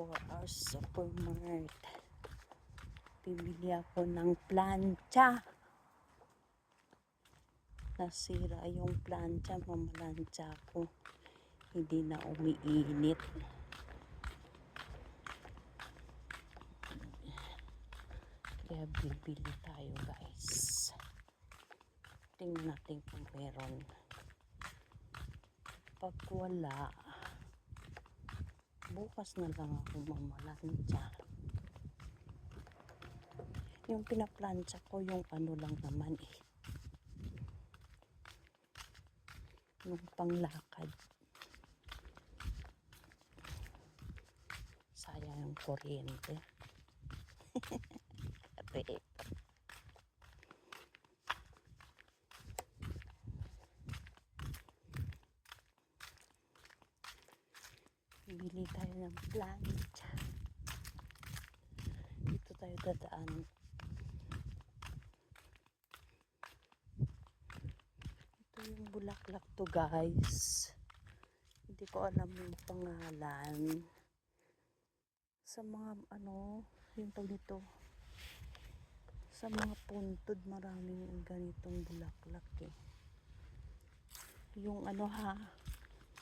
for our supermart. Bibili ako ng plancha. Nasira yung plancha, mamalansya ko. Hindi na umiinit. Kaya bibili tayo guys. Tingnan natin kung meron. Pag wala, bukas na lang ako mamalansya. Yung pinaplansya ko, yung ano lang naman eh. Yung panglakad. Sayang yung kuryente. Ate. Bili tayo ng plancha. Dito tayo dadaan. Ito yung bulaklak to guys. Hindi ko alam yung pangalan. Sa mga ano, yung tawag nito. Sa mga puntod maraming ganitong bulaklak eh. Yung ano ha,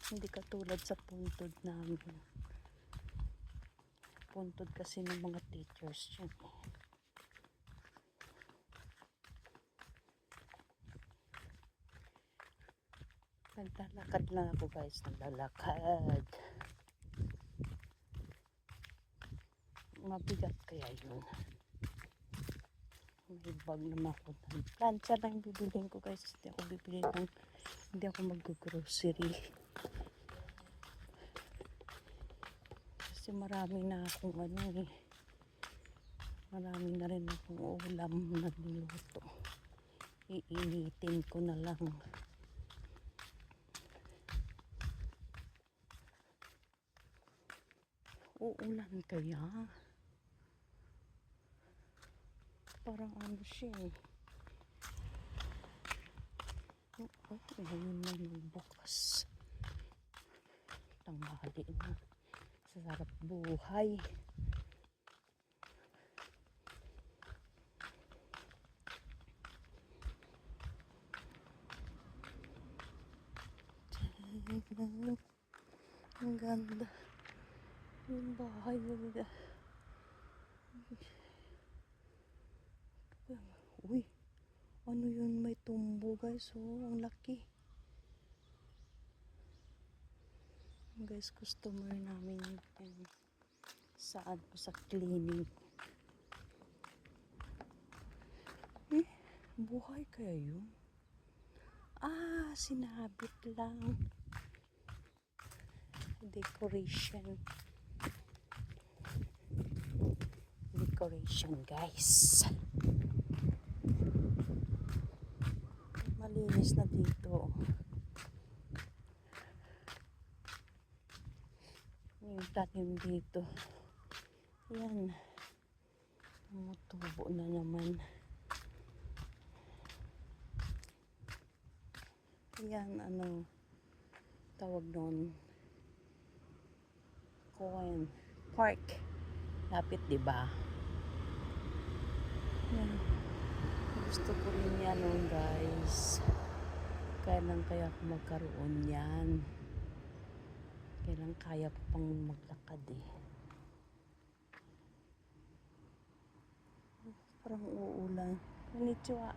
hindi katulad sa puntod namin. Puntod kasi ng mga teachers yun. eh. Naglalakad lang ako guys, naglalakad. Mabigat kaya yun. May bag naman ako plancha lang yung bibiliin ko guys. Hindi ako bibili ng, hindi ako mag-grocery. Kasi marami na akong ano eh. Marami na rin akong ulam na niluto. Iinitin ko na lang. Uulan kaya? Parang ano siya eh. Oh, ngayon na yung bukas. Tanghali na. Sa sarap buhay. Ang ganda. Yung bahay nila. Uy, ano yun? May tumbo guys. Oh, ang laki. Guys, customer namin yun. Saan po sa cleaning. Eh, buhay kaya yun? Ah, sinabit lang. Decoration. Decoration, guys. Malinis na dito. Yung tanim dito. Yan. Tumutubo na naman. Yan, ano, tawag doon. Coin. Park. Lapit, di ba? Yan. Gusto ko rin yan, oh, guys. Kailan kaya ako magkaroon yan? Kailan kaya ko pang maglakad eh. Parang uulan. Konnichiwa.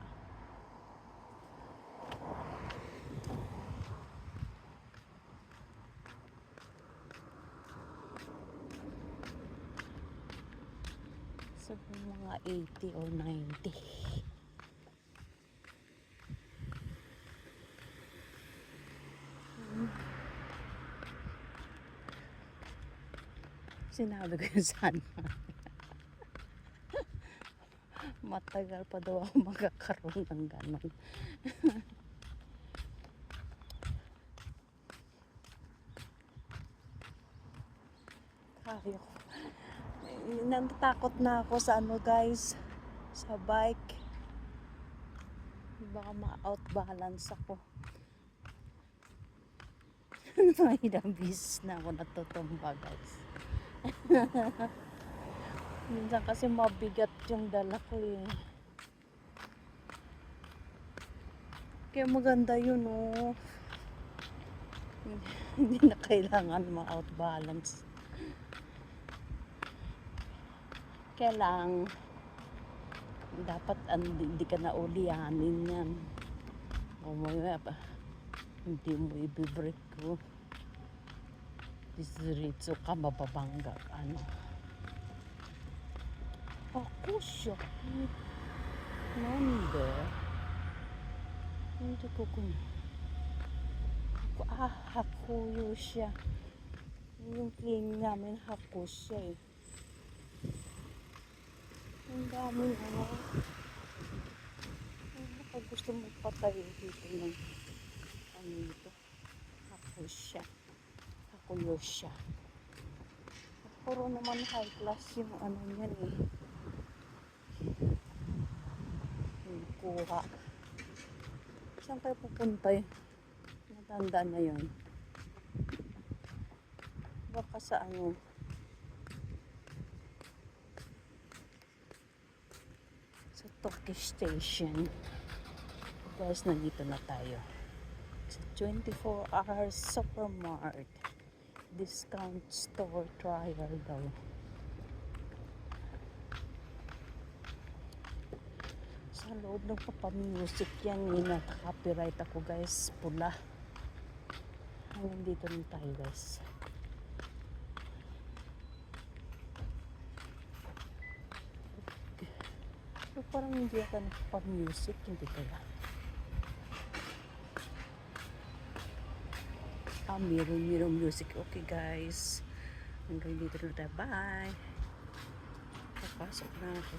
So, mga 80 or 90. Sinabi ko yun sana. Matagal pa daw ako magkakaroon ng ganon. Kaya ko. Natatakot na ako sa ano guys, sa bike. Baka ma-outbalance ako. Mahirang bis na ako natutumba guys. Minsan kasi mabigat yung dala ko eh. Kaya maganda yun oh. Hindi na kailangan ma-out balance. Kaya lang, dapat hindi ka na ulianin yan. O pa, hindi mo ibibreak ko. Diretso ka mababangga ano. Ako siya. Nande. Hindi ko kung... Ah, hakuyo siya. Yung clean namin, hako siya eh. Ang daming ano. Baka gusto mo patayo dito ng ano ito. Hako siya. Hakuyo siya. Puro naman high class yung ano niyan eh. Yung kuha. Saan kayo pupunta eh? Natanda na yun. Baka sa ano. Sa Turkish Station. Guys, nandito na tayo. Sa 24 hours supermart. Discount store trial daw. Sa loob ng papamusic yan, eh, nata-copyright ako guys, pula. Hanggang dito na tayo guys. So, parang hindi ako nagpa-music, hindi kaya. Ah, meron, meron music. Okay guys. Hanggang dito na tayo. Bye! Papasok na ako.